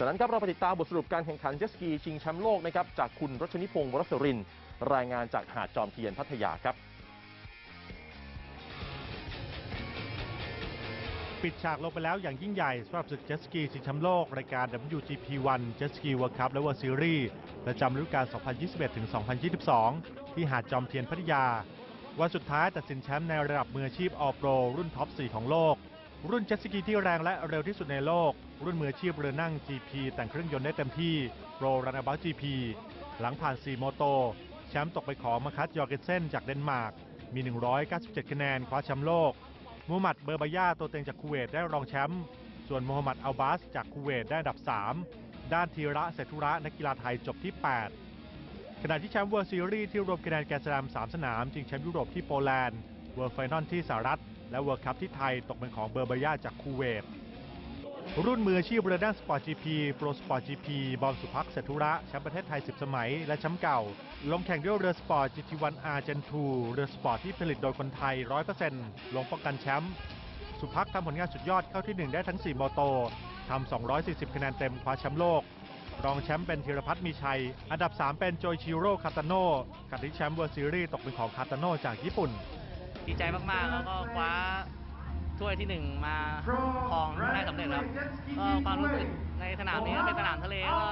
จากนั้นครับเราไปติดตามบทสรุปการแข่งขันเจสกีชิงแชมป์โลกนะครับจากคุณรัชนิพงศ์วรสรินรายงานจากหาดจอมเทียนพัทยาครับ ปิดฉากลงไปแล้วอย่างยิ่งใหญ่สำหรับศึกเจสกีชิงแชมป์โลก รายการ WGP1 Jet Ski World Cup และ World Series ประจำฤดูกาล 2021-2022 ที่หาดจอมเทียนพัทยาวันสุดท้ายตัดสินแชมป์ในระดับมืออาชีพ All Pro รุ่นท็อป 4 ของโลก รุ่นเจ็ตสกีที่แรงและเร็วที่สุดในโลก รุ่นมืออาชีพเรือนั่ง GP แต่งเครื่องยนต์ได้เต็มที่ Pro Runabout GP หลังผ่าน 4 โมโต แชมป์ตกไปของมาคัสยอร์เกนเซนจากเดนมาร์ก มี 197 คะแนน คว้าแชมป์โลก มูฮัมหมัดเบอร์บายาตัวเต็งจากคูเวตได้รองแชมป์ส่วนมูฮัมหมัดอัลบาสจากคูเวตได้อันดับ 3 ด้านธีระเศรษฐุระนักกีฬาไทยจบที่ 8 ขณะที่แชมป์เวิร์ซีรีส์ที่รวมคะแนนแกรนด์สแลม3สนามชิงแชมป์ยุโรปที่โปแลนด์เวิร์ไฟนอลที่สหรัฐ และเวิร์คัพที่ไทยตกเป็นของเบอร์บายาจากคูเวต รุ่นมืออาชีพเรือด้านสปอร์ต GP โปรสปอร์ต GP บอมสุพักดิ์เศรษฐุระแชมป์ประเทศไทย 10 สมัย และแชมป์เก่า ลงแข่งด้วยเรือสปอร์ต GT1R Gen 2เรือสปอร์ตที่ผลิตโดยคนไทย 100%ลงป้องกันแชมป์สุพักทำผลงานสุดยอดเข้าที่ 1 ได้ทั้ง4โมโตทำ 240 คะแนนเต็มคว้าแชมป์โลก รองแชมป์เป็นธีรพัฒน์มีชัย อันดับ 3 เป็นโจยชิโร่คาตาโน่ขณะที่แชมป์เวิร์ซีรีส์ตกเป็นของคาตาโน่จากญี่ปุ่น ดีใจมากๆ แล้วก็คว้าถ้วยที่หนึ่งมาครองได้สำเร็จครับก็ความรู้สึกในสนามนี้ก็เป็นสนามทะเลก็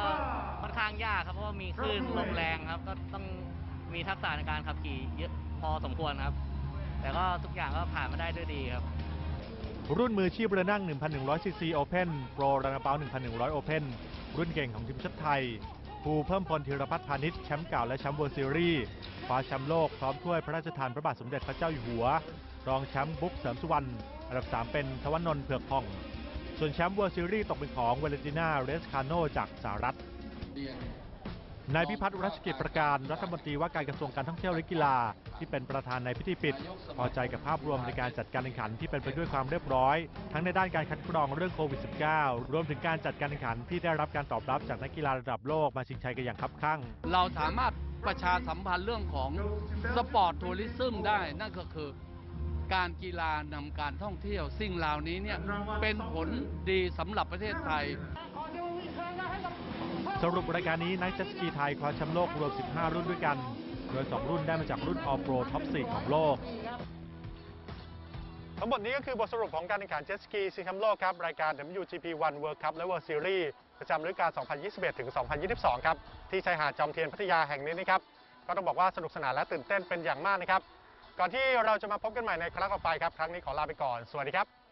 ค่อนข้างยากครับเพราะว่ามีคลื่นลมแรงครับ ก็ต้องมีทักษะในการขับขี่เยอะพอสมควรครับ แต่ก็ทุกอย่างก็ผ่านมาได้ด้วยดีครับ รุ่นมือชีพเรือนั่ง 1,100ซีซี Open Pro Runabout 1,100 Open รุ่นเก่งของทีมชาติไทย ภูเพิ่มพลธีรพัฒน์พาณิชย์แชมป์เก่าและแชมป์เวิร์ซีรีส์คว้าแชมป์โลกพร้อมถ้วยพระราชทานพระบาทสมเด็จพระเจ้าอยู่หัว รองแชมป์บุ๊กเสริมสุวรรณอันดับ 3 เป็นทวันนนท์เผือกผ่อง ส่วนแชมป์เวิร์ซีรีส์ตกเป็นของเวเลติน่าเรสคาโนจากสหรัฐ นายพิพัฒน์รัชกิจประการรัฐมนตรีว่าการกระทรวงการท่องเที่ยวและกีฬา ที่เป็นประธานในพิธีปิด พอใจกับภาพรวมในการจัดการแข่งขันที่เป็นไปด้วยความเรียบร้อย ทั้งในด้านการคัดกรองเรื่องโควิด -19 รวมถึงการจัดการแข่งขันที่ได้รับการตอบรับจากนักกีฬาระดับโลกมาชิงชัยกันอย่างคับคั่ง เราสามารถประชาสัมพันธ์เรื่องของสปอร์ตทัวริซึมได้นั่นก็คือการกีฬานำการท่องเที่ยว สิ่งเหล่านี้เนี่ยเป็นผลดีสำหรับประเทศไทย สรุปรายการนี้นักเจ็ตสกีไทยคว้าแชมป์โลกรวม 15 รุ่นด้วยกัน โดย 2 รุ่นได้มาจากรุ่น All Pro Top 4ของโลก ทั้งหมดนี้ก็คือบทสรุปของการแข่งขันเจ็ตสกีชิงแชมป์โลกครับ รายการ WGP1 World Cup และ World Series ประจำฤดูกาล 2021 ถึง 2022 ครับ ที่ชายหาดจอมเทียนพัทยาแห่งนี้นะครับ ก็ต้องบอกว่าสนุกสนานและตื่นเต้นเป็นอย่างมากนะครับ ก่อนที่เราจะมาพบกันใหม่ในครั้งต่อไปครับ ครั้งนี้ขอลาไปก่อน สวัสดีครับ